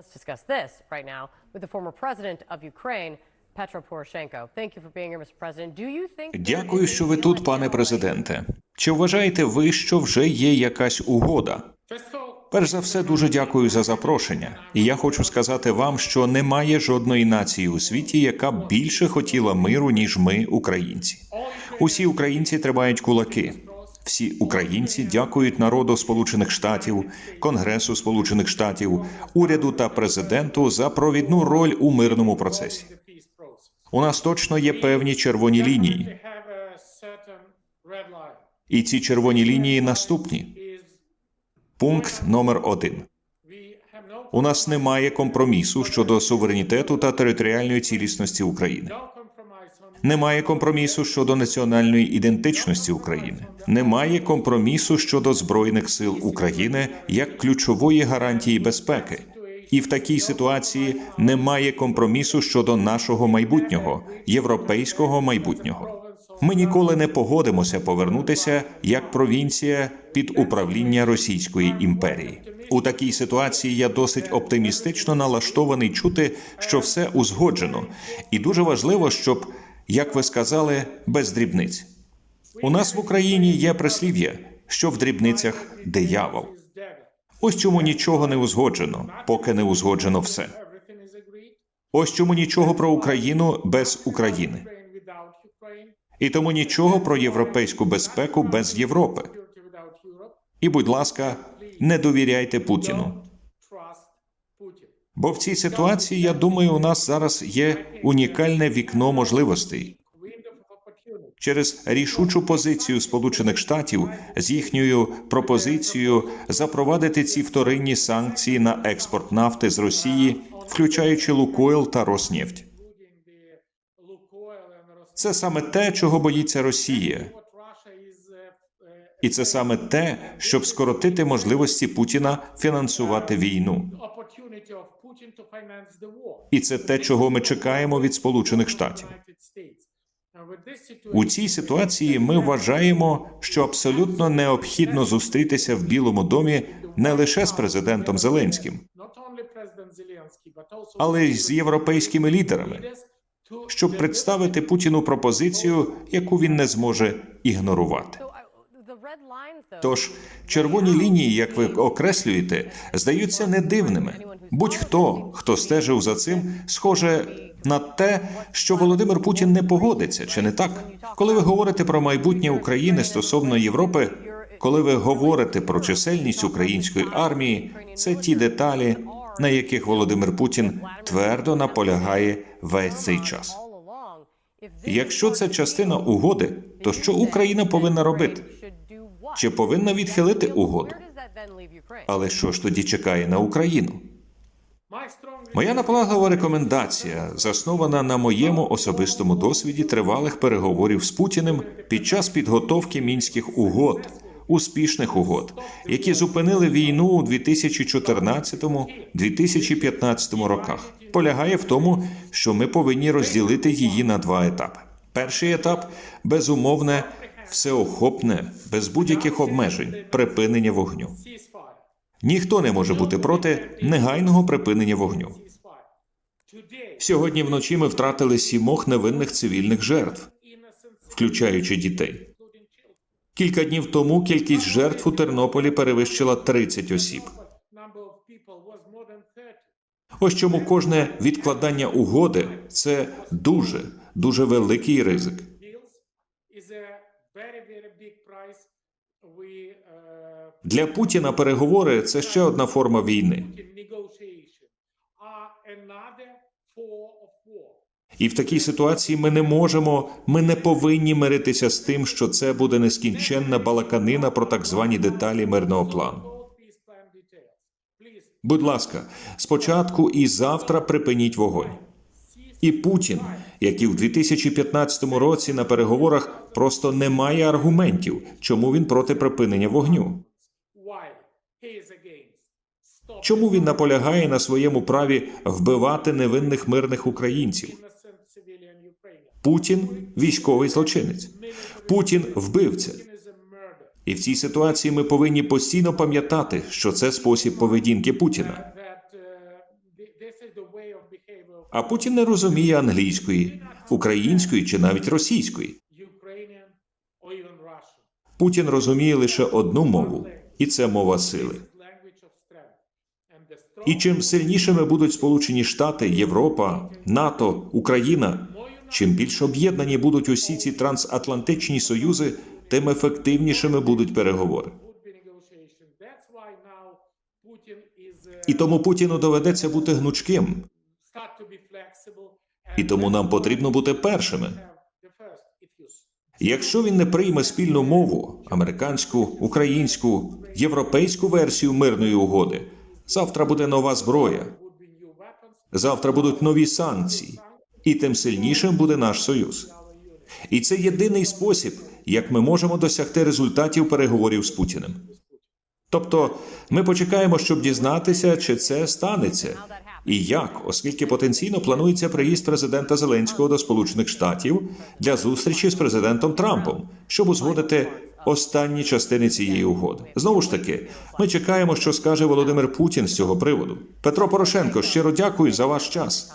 Let's discuss this right now with the former president of Ukraine, Petro Poroshenko. Thank you for being here, Mr. President. Do you think Дякую, що ви тут, пане президенте. Чи вважаєте ви, що вже є якась угода? Перш за все, дуже дякую за запрошення. І я хочу сказати вам, що немає жодної нації у світі, яка б більше хотіла миру, ніж ми, українці. Усі українці тримають кулаки. Всі українці дякують народу Сполучених Штатів, Конгресу Сполучених Штатів, уряду та президенту за провідну роль у мирному процесі. У нас точно є певні червоні лінії, і ці червоні лінії наступні. Пункт номер один. У нас немає компромісу щодо суверенітету та територіальної цілісності України. Немає компромісу щодо національної ідентичності України. Немає компромісу щодо збройних сил України як ключової гарантії безпеки. І в такій ситуації немає компромісу щодо нашого майбутнього, європейського майбутнього. Ми ніколи не погодимося повернутися як провінція під управління Російської імперії. У такій ситуації я досить оптимістично налаштований чути, що все узгоджено, і дуже важливо, щоб, як ви сказали, без дрібниць. У нас в Україні є прислів'я, що в дрібницях диявол. Ось чому нічого не узгоджено, поки не узгоджено все. Ось чому нічого про Україну без України, і тому нічого про європейську безпеку без Європи. І, будь ласка, не довіряйте Путіну. Бо в цій ситуації, я думаю, у нас зараз є унікальне вікно можливостей. Через рішучу позицію Сполучених Штатів з їхньою пропозицією запровадити ці вторинні санкції на експорт нафти з Росії, включаючи Лукойл та Роснефть. Це саме те, чого боїться Росія, і це саме те, щоб скоротити можливості Путіна фінансувати війну. І це те, чого ми чекаємо від Сполучених Штатів. У цій ситуації ми вважаємо, що абсолютно необхідно зустрітися в Білому домі не лише з президентом Зеленським, але й з європейськими лідерами, щоб представити Путіну пропозицію, яку він не зможе ігнорувати. Тож червоні лінії, як ви окреслюєте, здаються не дивними. Будь-хто, хто стежив за цим, схоже на те, що Володимир Путін не погодиться, чи не так? Коли ви говорите про майбутнє України стосовно Європи, коли ви говорите про чисельність української армії, це ті деталі, на яких Володимир Путін твердо наполягає весь цей час. Якщо це частина угоди, то що Україна повинна робити? Чи повинна відхилити угоду? Але що ж тоді чекає на Україну? Моя наполеглива рекомендація заснована на моєму особистому досвіді тривалих переговорів з Путіним під час підготовки мінських угод, успішних угод, які зупинили війну у 2014-2015 роках. Полягає в тому, що ми повинні розділити її на два етапи. Перший етап безумовне, всеохопне, без будь-яких обмежень припинення вогню. Ніхто не може бути проти негайного припинення вогню. Сьогодні вночі ми втратили сімох невинних цивільних жертв, включаючи дітей. Кілька днів тому кількість жертв у Тернополі перевищила 30 осіб. But number of people was more than 30. Ось чому кожне відкладання угоди це дуже дуже великий ризик. Для Путіна переговори це ще одна форма війни. І в такій ситуації ми не можемо, ми не повинні миритися з тим, що це буде нескінченна балаканина про так звані деталі мирного плану. Будь ласка, спочатку і завтра припиніть вогонь. І Путін, який в 2015 році на переговорах просто не має аргументів, чому він проти припинення вогню. Чому він наполягає на своєму праві вбивати невинних мирних українців? Путін військовий злочинець. Путін вбивця. І в цій ситуації ми повинні постійно пам'ятати, що це спосіб поведінки Путіна. А Путін не розуміє англійської, української чи навіть російської. Путін розуміє лише одну мову, і це мова сили. І чим сильнішими будуть Сполучені Штати, Європа, НАТО, Україна, чим більш об'єднані будуть усі ці трансатлантичні союзи, тим ефективнішими будуть переговори. І тому Путіну доведеться бути гнучким, і тому нам потрібно бути першими. Якщо він не прийме спільну мову американську, українську, європейську версію мирної угоди, завтра буде нова зброя, завтра будуть нові санкції, і тим сильнішим буде наш союз. І це єдиний спосіб, як ми можемо досягти результатів переговорів з Путіним. Тобто, ми почекаємо, щоб дізнатися, чи це станеться, і як, оскільки потенційно планується приїзд президента Зеленського до Сполучених Штатів для зустрічі з президентом Трампом, щоб узгодити останні частини цієї угоди. Знову ж таки, ми чекаємо, що скаже Володимир Путін з цього приводу. Петро Порошенко, щиро дякую за ваш час.